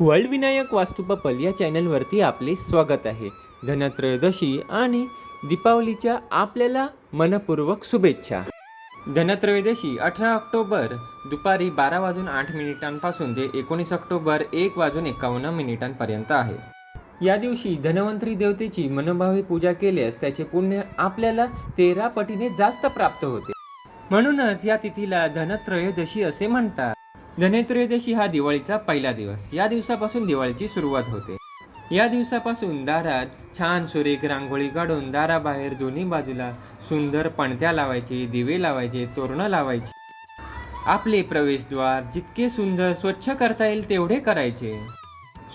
World Vinayak वास्तुपपल या चॅनलवरती आपले स्वागत आहे. धनत्रयोदशी आणि दीपावलीच्या आपल्याला मनपूर्वक शुभेच्छा. धनत्रयोदशी अठरा ऑक्टोबर दुपारी बारा वाजून आठ मिनिटांपासून ते एकोणीस ऑक्टोबर एक वाजून एकावन्न मिनिटांपर्यंत आहे. या दिवशी धनवंतरी देवतेची मनोभावी पूजा केल्यास त्याचे पुण्य आपल्याला तेरा पटीने जास्त प्राप्त होते. म्हणूनच या तिथीला धनत्रयोदशी असे म्हणतात. धनत्रयोदशी हा दिवाळीचा पहिला दिवस. या दिवसापासून दिवाळीची सुरुवात होते. या दिवसापासून दारात छान सुरेख रांगोळी काढून दाराबाहेर दोन्ही बाजूला सुंदर पणत्या लावायचे दिवे लावायचे तोरणं लावायचे. आपले प्रवेशद्वार जितके सुंदर स्वच्छ करता येईल तेवढे करायचे.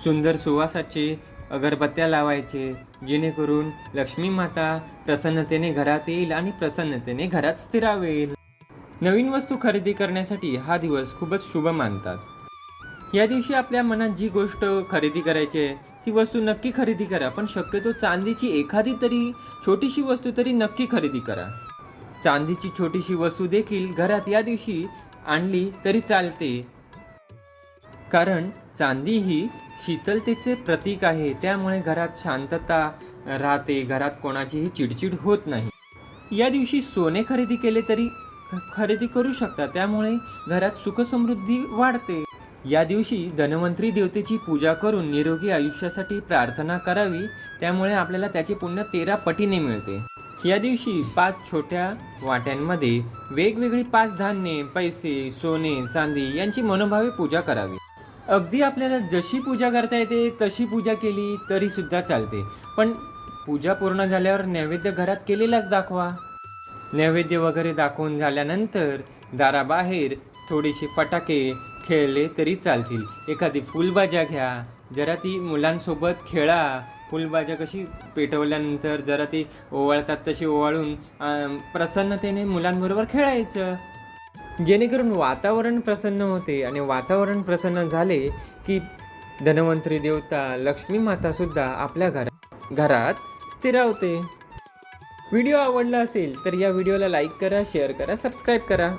सुंदर सुवासाचे अगरबत्त्या लावायचे जेणेकरून लक्ष्मी माता प्रसन्नतेने घरात येईल आणि प्रसन्नतेने घरात स्थिरावेल. नवीन वस्तू खरेदी करण्यासाठी हा दिवस खूपच शुभ मानतात. या दिवशी आपल्या मनात जी गोष्ट खरेदी करायची आहे ती वस्तू नक्की खरेदी करा पण शक्यतो चांदीची एखादी तरी छोटीशी वस्तू तरी नक्की खरेदी करा. चांदीची छोटीशी वस्तू देखील घरात या दिवशी आणली तरी चालते. कारण चांदी ही शीतलतेचे प्रतीक आहे त्यामुळे घरात शांतता राहते घरात कोणाचीही चिडचिड होत नाही. या दिवशी सोने खरेदी केले तरी खरेदी करू शकता. त्यामुळे घरात सुखसमृद्धी वाढते. या दिवशी धनवंतरी देवतेची पूजा करून निरोगी आयुष्यासाठी प्रार्थना करावी. त्यामुळे आपल्याला त्याचे पुण्य तेरा पटीने मिळते. या दिवशी पाच छोट्या वाट्यांमध्ये वेगवेगळी पाच धान्ये पैसे सोने चांदी यांची मनोभावे पूजा करावी. अगदी आपल्याला जशी पूजा करता येते तशी पूजा केली तरीसुद्धा चालते. पण पूजा पूर्ण झाल्यावर नैवेद्य घरात केलेलाच दाखवा. नैवेद्य वगैरे दाखवून झाल्यानंतर दाराबाहेर थोडेसे फटाके खेळले तरी चालतील. एखादी फुलबाजा घ्या. जरा ती मुलांसोबत खेळा. फुलबाजा कशी पेटवल्यानंतर जरा ती ओवाळतात तशी ओवाळून प्रसन्नतेने मुलांबरोबर खेळायचं. जेणेकरून वातावरण प्रसन्न होते आणि वातावरण प्रसन्न झाले की धनवंतरी देवता लक्ष्मी मातासुद्धा आपल्या घरा घरात स्थिरावते व्हिडिओ आवडला असेल तर या व्हिडिओला लाईक करा शेअर करा सबस्क्राईब करा.